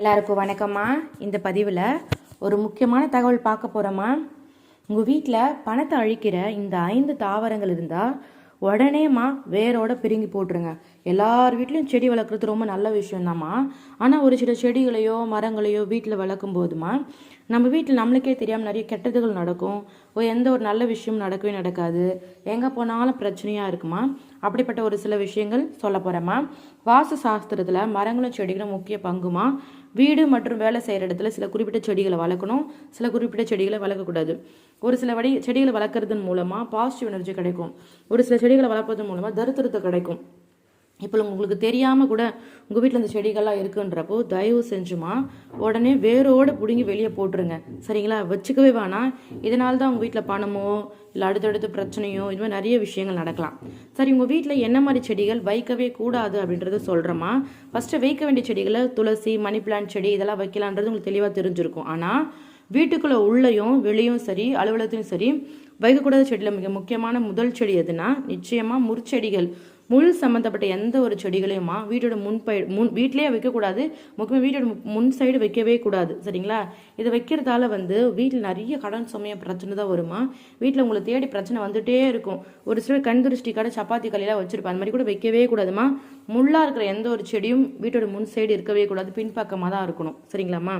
எல்லாருக்கும் வணக்கம்மா. இந்த பதிவில் ஒரு முக்கியமான தகவல் பார்க்க போகிறோம்மா உங்கள் வீட்டில் பணத்தை அழிக்கிற இந்த ஐந்து தாவரங்கள் இருந்தால் உடனேம்மா வேரோட பிரிங்கி போட்டுருங்க. எல்லார் வீட்லேயும் செடி வளர்க்குறது ரொம்ப நல்ல விஷயந்தாம்மா ஆனால் ஒரு சில செடிகளையோ மரங்களையோ வீட்டில் வளர்க்கும் போதுமா நம்ம வீட்டில் நம்மளுக்கே தெரியாமல் நிறைய கெட்டதுகள் நடக்கும். எந்த ஒரு நல்ல விஷயமும் நடக்கவே நடக்காது. எங்கே போனாலும் பிரச்சனையாக இருக்குமா அப்படிப்பட்ட ஒரு சில விஷயங்கள் சொல்ல போகிறேம்மா வாஸ்து சாஸ்திரத்தில் மரங்களும் செடிகளும் முக்கிய பங்குமா? வீடு மற்றும் வேலை செய்கிற இடத்துல சில குறிப்பிட்ட செடிகளை வளர்க்கணும் சில குறிப்பிட்ட செடிகளை வளர்க்கக்கூடாது. ஒரு சில வடி செடிகளை வளர்க்குறதன் மூலமாக பாசிட்டிவ் எனர்ஜி கிடைக்கும். ஒரு சில செடிகளை வளர்ப்பதன் மூலமாக தருத்திரத்தை கிடைக்கும். இப்போ உங்களுக்கு தெரியாமல் கூட உங்கள் வீட்டில் இந்த செடிகள்லாம் இருக்குன்றப்போ தயவு செஞ்சுமா உடனே வேரோடு பிடுங்கி வெளியே போட்டுருங்க. சரிங்களா? வச்சுக்கவே வேணாம். இதனால தான் உங்கள் வீட்டில் பணமோ இல்லை அடுத்தடுத்து பிரச்சனையோ இது மாதிரி நிறைய விஷயங்கள் நடக்கலாம். சரி உங்கள் வீட்டில் என்ன மாதிரி செடிகள் வைக்கவே கூடாது அப்படின்றத சொல்கிறோமா ஃபஸ்ட்டு வைக்க வேண்டிய செடிகளை துளசி மணி பிளான்ட் செடி இதெல்லாம் வைக்கலான்றது உங்களுக்கு தெளிவாக தெரிஞ்சிருக்கும். ஆனால் வீட்டுக்குள்ளே உள்ளேயும் வெளியும் சரி அலுவலகத்தையும் சரி வைக்கக்கூடாத செடியில் மிக முக்கியமான முதல் செடி எதுனா நிச்சயமாக முற்செடிகள். முள் சம்மந்தப்பட்ட எந்த ஒரு செடிகளையுமா வீட்டோட முன் பை முன் வீட்டிலேயே வைக்கக்கூடாது. முக்கியமாக வீட்டோட முன் சைடு வைக்கவே கூடாது. சரிங்களா? இதை வைக்கிறதால வந்து வீட்டில் நிறைய கடன் சுமைய பிரச்சனை தான் வருமா? வீட்டில் உங்களை தேடி பிரச்சனை வந்துகிட்டே இருக்கும். ஒரு சில கண் திருஷ்டி கடை சப்பாத்தி கலையெல்லாம் வச்சுருப்பேன் அந்த மாதிரி கூட வைக்கவே கூடாதுமா? முள்ளாக இருக்கிற எந்த ஒரு செடியும் வீட்டோட முன் சைடு இருக்கவே கூடாது. பின்பக்கமாக தான் இருக்கணும். சரிங்களாம்மா?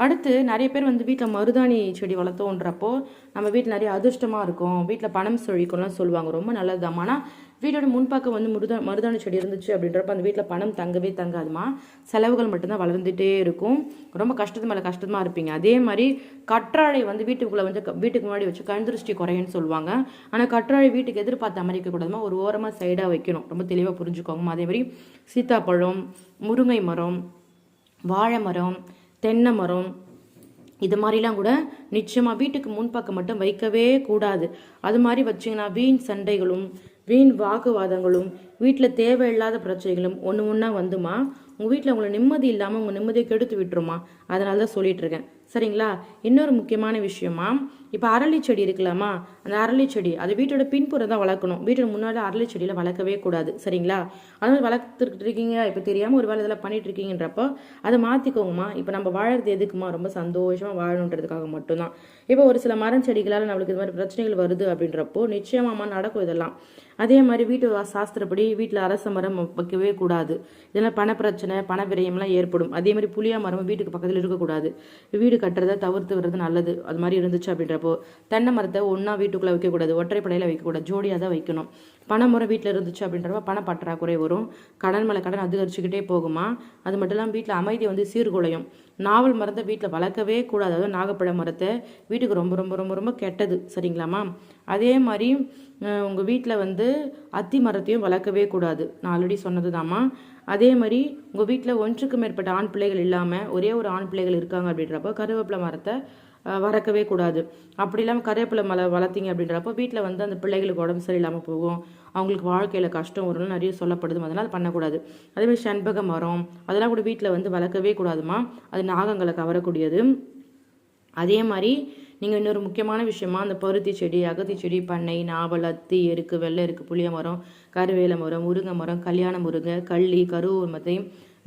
அடுத்து நிறைய பேர் வந்து வீட்டில் மருதாணி செடி வளர்த்தோன்றப்போ நம்ம வீட்டில் நிறைய அதிர்ஷ்டமாக இருக்கும். வீட்டில் பணம் செழிக்கும்லாம் சொல்லுவாங்க. ரொம்ப நல்லதுதான் ஆனால் வீட்டோட முன்பாக்கம் வந்து முருதா மருதாணி செடி இருந்துச்சு அப்படின்றப்ப அந்த வீட்டில் பணம் தங்கவே தங்காதுமா. செலவுகள் மட்டும்தான் வளர்ந்துட்டே இருக்கும். ரொம்ப கஷ்டத்து மேலே கஷ்டமாக இருப்பீங்க. அதே மாதிரி கற்றாழை வந்து வீட்டுக்குள்ளே வந்து க- வீட்டுக்கு முன்னாடி வச்சு கண் திருஷ்டி குறையுன்னு சொல்லுவாங்க. ஆனால் கற்றாழை வீட்டுக்கு எதிர்பார்த்து அமெரிக்க கூடாதுமா. ஒரு ஓரமாக சைடாக வைக்கணும். ரொம்ப தெளிவாக புரிஞ்சுக்கோங்கம்மா. அதே மாதிரி சீத்தாப்பழம் முருங்கை மரம் வாழை மரம் தென்னை மரம் இது மாதிரிலாம் கூட நிச்சயமாக வீட்டுக்கு முன்பக்கம் மட்டும் வைக்கவே கூடாது. அது மாதிரி வச்சிங்கன்னா வீண் சண்டைகளும் வீண் வாக்குவாதங்களும் வீட்டில் தேவையில்லாத பிரச்சனைகளும் ஒன்று ஒன்றா வந்துமா? உங்கள் வீட்டில் உங்களை நிம்மதி இல்லாமல் உங்கள் நிம்மதியை கெடுத்து விட்டுருமா? அதனால தான் சொல்லிட்டு இருக்கேன் சரிங்களா? இன்னொரு முக்கியமான விஷயமா இப்போ அரளி செடி இருக்கலாமா அந்த அரளி செடி அது வீட்டோட பின்புறம் தான் வளர்க்கணும். வீட்டோட முன்னாடி அரளி செடியில் வளர்க்கவே கூடாது. சரிங்களா? அதனால் வளர்த்துட்டு இருக்கீங்க இப்போ தெரியாமல் ஒரு வேலை இதெல்லாம் பண்ணிட்டு இருக்கீங்கன்றப்போ அதை மாற்றிக்கோங்கம்மா இப்போ நம்ம வாழறது எதுக்குமா? ரொம்ப சந்தோஷமாக வாழணுன்றதுக்காக மட்டும்தான். இப்போ ஒரு சில மரம் செடிகளால் நம்மளுக்கு இது மாதிரி பிரச்சனைகள் வருது அப்படின்றப்போ நிச்சயமாம்மா நடக்கும் இதெல்லாம். அதே மாதிரி வீட்டு சாஸ்திரப்படி வீட்டில் அரச மரம் வைக்கவே கூடாது. இதெல்லாம் பண பிரச்சனை பண விரயம்லாம் ஏற்படும். அதே மாதிரி புளியா மரம் வீட்டுக்கு பக்கத்தில் இருக்கக்கூடாது. வீடு கட்டுறதை தவிர்த்து வர்றது நல்லது. அது மாதிரி இருந்துச்சு அப்படின்றப்போ தென்னை மரத்தை ஒன்றா வீட்டுக்குள்ளே வைக்கக்கூடாது. ஒற்றைப்படையில் வைக்கக்கூடாது. ஜோடியாக தான் வைக்கணும். பணமுறை வீட்டில் இருந்துச்சு அப்படின்றப்ப பண பற்றாக்குறை வரும். கடன் மேலே கடன் அதிகரிச்சுக்கிட்டே போகுமா? அது மட்டும் இல்லாமல் வீட்டில் அமைதி வந்து சீர்குலையும். நாவல் மரத்தை வீட்டில் வளர்க்கவே கூடாது. அதாவது நாகப்பழ மரத்தை வீட்டுக்கு ரொம்ப ரொம்ப ரொம்ப ரொம்ப கெட்டது. சரிங்களாம்மா அதே மாதிரி உங்கள் வீட்டில் வந்து அத்தி மரத்தையும் வளர்க்கவே கூடாது. நான் ஆல்ரெடி சொன்னது அதே மாதிரி உங்கள் வீட்டில் ஒன்றுக்கு மேற்பட்ட ஆண் பிள்ளைகள் இல்லாமல் ஒரே ஒரு ஆண் பிள்ளைகள் இருக்காங்க அப்படின்றப்போ கருவேப்பிலை மரத்தை வறக்கவே வளர்க்கவே கூடாது. அப்படி இல்லாமல் கருவேப்பிலை மலை வளர்த்திங்க அப்படின்றப்போ வீட்டில் வந்து அந்த பிள்ளைகளுக்கு உடம்பு சரியில்லாமல் போகும். அவங்களுக்கு வாழ்க்கையில் கஷ்டம் வரும்னு நிறைய சொல்லப்படுது. அதனால் பண்ணக்கூடாது. அதேமாதிரி செண்பக மரம் அதெல்லாம் கூட வீட்டில் வந்து வளர்க்கவே கூடாதுமா அது நாகங்களை கவரக்கூடியது. அதே மாதிரி நீங்கள் இன்னொரு முக்கியமான விஷயமா அந்த பருத்தி செடி அகத்தி செடி பண்ணை நாவல் அத்தி எருக்கு வெள்ளை எருக்கு புளிய மரம் கருவேல மரம் முருங்கை மரம் கல்யாண முருங்கை கள்ளி கருவூர்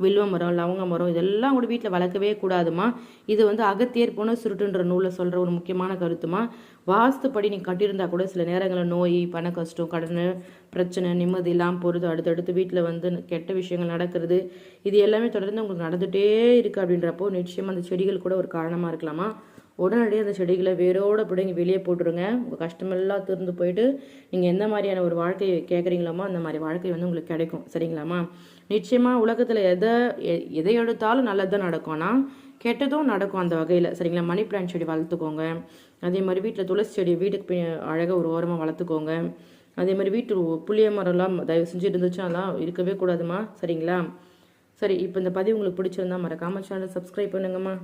வில்வ மரம் லவங்க மரம் இதெல்லாம் கூட வீட்டில் வளர்க்கவே கூடாதுமா. இது வந்து அகத்தியர் போன சுருட்டுன்ற நூலில் சொல்கிற ஒரு முக்கியமான கருத்துமா. வாஸ்துப்படி நீ கட்டியிருந்தா கூட சில நேரங்களில் நோய் பண கஷ்டம் கடன் பிரச்சனை நிம்மதி இல்லாமல் போகிறது அடுத்தடுத்து வீட்டில் வந்து கெட்ட விஷயங்கள் நடக்கிறது இது எல்லாமே தொடர்ந்து உங்களுக்கு நடந்துகிட்டே இருக்குது அப்படின்றப்போ நிச்சயமாக அந்த செடிகள் கூட ஒரு காரணமாக இருக்கலாமா? உடனடியாக அந்த செடிகளை வேரோடு பிடுங்கி வெளியே போட்டுருங்க. உங்கள் கஷ்டமெல்லாம் திறந்து போயிட்டு நீங்கள் எந்த மாதிரியான ஒரு வாழ்க்கையை கேட்குறீங்களாமோ அந்த மாதிரி வாழ்க்கை வந்து உங்களுக்கு கிடைக்கும். சரிங்களாம்மா? நிச்சயமாக உலகத்தில் எதை எ- எதை எடுத்தாலும் நல்லது தான் நடக்கும். ஆனால் கெட்டதும் நடக்கும் அந்த வகையில். சரிங்களா? மணி பிளான்ட் செடி வளர்த்துக்கோங்க. அதே மாதிரி வீட்டில் துளசி செடி வீட்டுக்கு அழகாக ஒரு ஓரமாக வளர்த்துக்கோங்க. அதே மாதிரி வீட்டு புளிய மரம்லாம் தயவு செஞ்சு இருந்துச்சு அதெல்லாம் இருக்கவே கூடாதுமா? சரிங்களா? சரி இப்போ இந்த பதிவு உங்களுக்கு பிடிச்சிருந்தா மறக்காமல் சேனலை சப்ஸ்கிரைப் பண்ணுங்கம்மா.